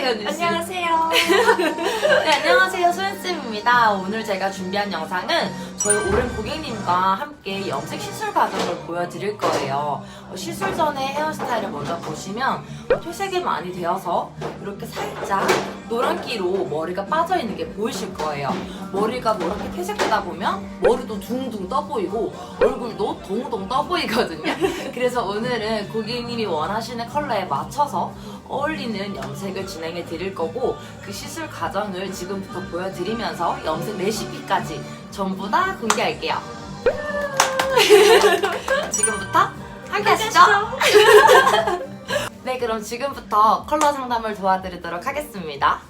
안녕하세요, 씨. 안녕하세요. 네, 안녕하세요. 소연쌤입니다. 오늘 제가 준비한 영상은 저희 오랜 고객님과 함께 염색 시술 과정을 보여드릴 거예요. 어, 시술 전에 헤어스타일을 먼저 보시면 어,褪색이 많이 되어서 이렇게 살짝 노란기로 머리가 빠져있는 게 보이실 거예요. 머리가 노랗게 퇴색되다 보면 머리도 둥둥 떠 보이고 얼굴도 동동 떠 보이거든요. 그래서 오늘은 고객님이 원하시는 컬러에 맞춰서 어울리는 염색을 진행해 드릴 거고 그 시술 과정을 지금부터 보여드리면서 염색 레시피까지 전부 다 공개할게요. 지금부터 함께 하시죠. 네, 그럼 지금부터 컬러 상담을 도와드리도록 하겠습니다.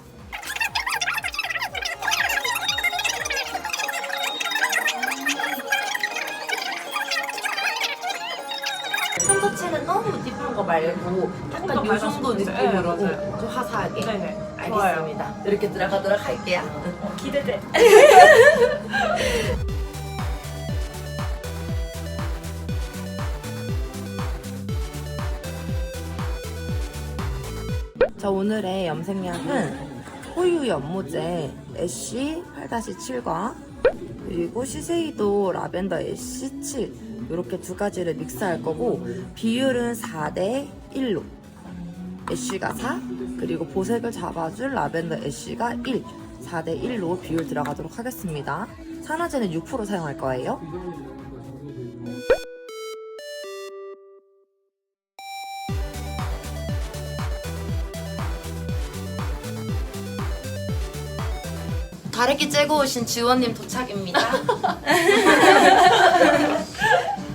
너무 딥한 거 말고 약간 더요 정도 있어요. 느낌으로 네. 좀 화사하게 네네. 알겠습니다. 이렇게 들어가도록 할게요. 어, 기대돼. 자 오늘의 염색약은 호유 연모제 애쉬 8-7과 그리고 시세이도 라벤더 애쉬 7 이렇게 두 가지를 믹스할 거고 비율은 4대 1로. 애쉬가 4 그리고 보색을 잡아줄 라벤더 애쉬가 1 4대 1로 비율 들어가도록 하겠습니다. 산화제는 6% 사용할 거예요 다래끼 째고 오신 지원님 도착입니다.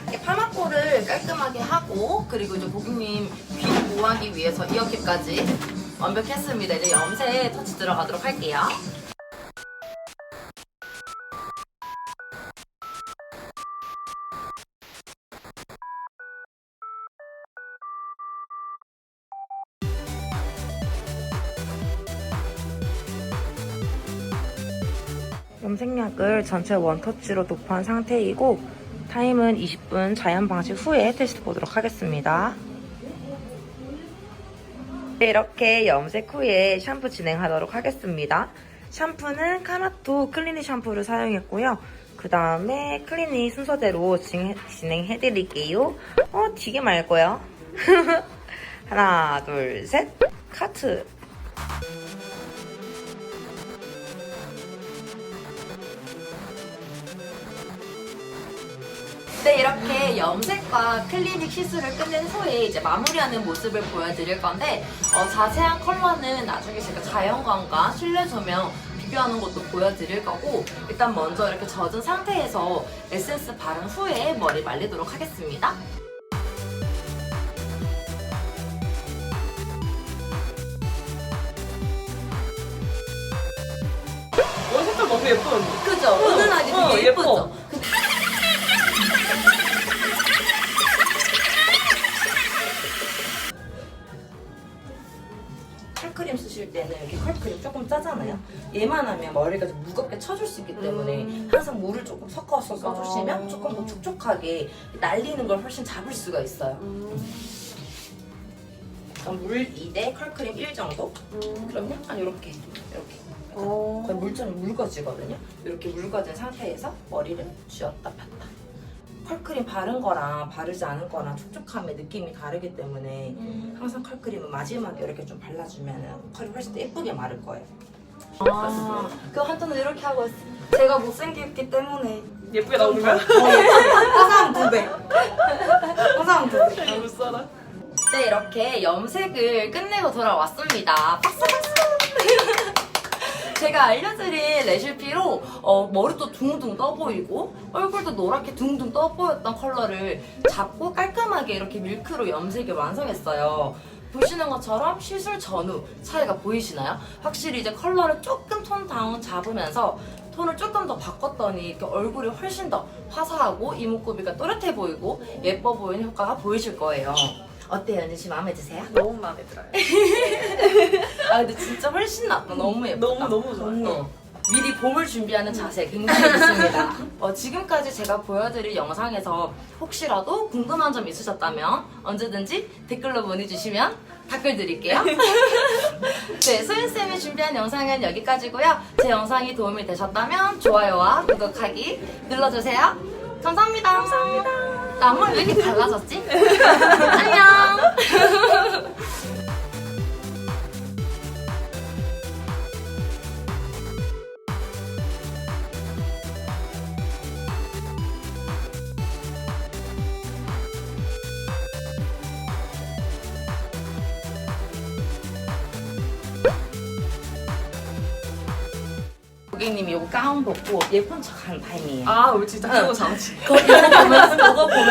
이렇게 파마코를 깔끔하게 하고 그리고 이제 고객님 귀 보호하기 위해서 이어캡까지 완벽했습니다. 이제 염색 터치 들어가도록 할게요. 염색약을 전체 원터치로 도포한 상태이고 타임은 20분 자연 방식 후에 테스트 보도록 하겠습니다. 네, 이렇게 염색 후에 샴푸 진행하도록 하겠습니다. 샴푸는 카마토 클리닉 샴푸를 사용했고요. 그 다음에 클리닉 순서대로 진행, 진행해드릴게요. 어, 되게 맑고요. 하나, 둘, 셋. 카트. 네, 이렇게 염색과 클리닉 시술을 끝낸 후에 이제 마무리하는 모습을 보여드릴 건데 어, 자세한 컬러는 나중에 제가 자연광과 실내 조명 비교하는 것도 보여드릴 거고 일단 먼저 이렇게 젖은 상태에서 에센스 바른 후에 머리 말리도록 하겠습니다. 원 색깔 너무 예뻐 언니. 그죠? 은은하게 어, 되게 예뻐. 예쁘 컬크림 쓰실 때는 이렇게 컬크림 조금 짜잖아요. 얘만 하면 머리가 좀 무겁게 쳐줄 수 있기 때문에 음. 항상 물을 조금 섞어서 써주시면 아. 조금 더 촉촉하게 날리는 걸 훨씬 잡을 수가 있어요. 그럼 물 2대 컬크림 1 정도? 그럼 약간 이렇게 이렇게 어. 거의 물처럼 묽어지거든요. 이렇게 묽어진 상태에서 머리를 쥐었다 폈다. 컬크림 바른 거랑 바르지 않은 거랑 촉촉함의 느낌이 다르기 때문에 항상 컬크림은 마지막에 이렇게 좀 발라주면 컬이 훨씬 더 예쁘게 마를 거예요. 아. 그 한톤은 이렇게 하고 있어. 제가 못생겼기 때문에 예쁘게 나오는 거야? 화사함 두 배. 화사함 두 배. 너무 써라. 네, 이렇게 염색을 끝내고 돌아왔습니다. 박수! 제가 알려드린 레시피로 어, 머리도 둥둥 떠 보이고 얼굴도 노랗게 둥둥 떠 보였던 컬러를 잡고 깔끔하게 이렇게 밀크로 염색을 완성했어요. 보시는 것처럼 시술 전후 차이가 보이시나요? 확실히 이제 컬러를 조금 톤 다운 잡으면서 톤을 조금 더 바꿨더니 이렇게 얼굴이 훨씬 더 화사하고 이목구비가 또렷해 보이고 예뻐 보이는 효과가 보이실 거예요. 어때요, 은지 씨 마음에 드세요? 너무 마음에 들어요. 아 근데 진짜 훨씬 낫다. 너무 예쁘다. 너무 너무 좋아요. 어. 미리 봄을 준비하는 자세 굉장히 좋습니다. 어, 지금까지 제가 보여드릴 영상에서 혹시라도 궁금한 점 있으셨다면 언제든지 댓글로 보내주시면 댓글 드릴게요. 네, 소윤쌤이 준비한 영상은 여기까지고요. 제 영상이 도움이 되셨다면 좋아요와 구독하기 눌러주세요. 감사합니다. 감사합니다. 나 앞머리 왜 이렇게 달라졌지? 안녕. 고객님이 이거 가운 벗고 예쁜 척하는 타임이에요. 아, 우리 진짜 그거 잘하지. 이거 보면서, 이거 보면서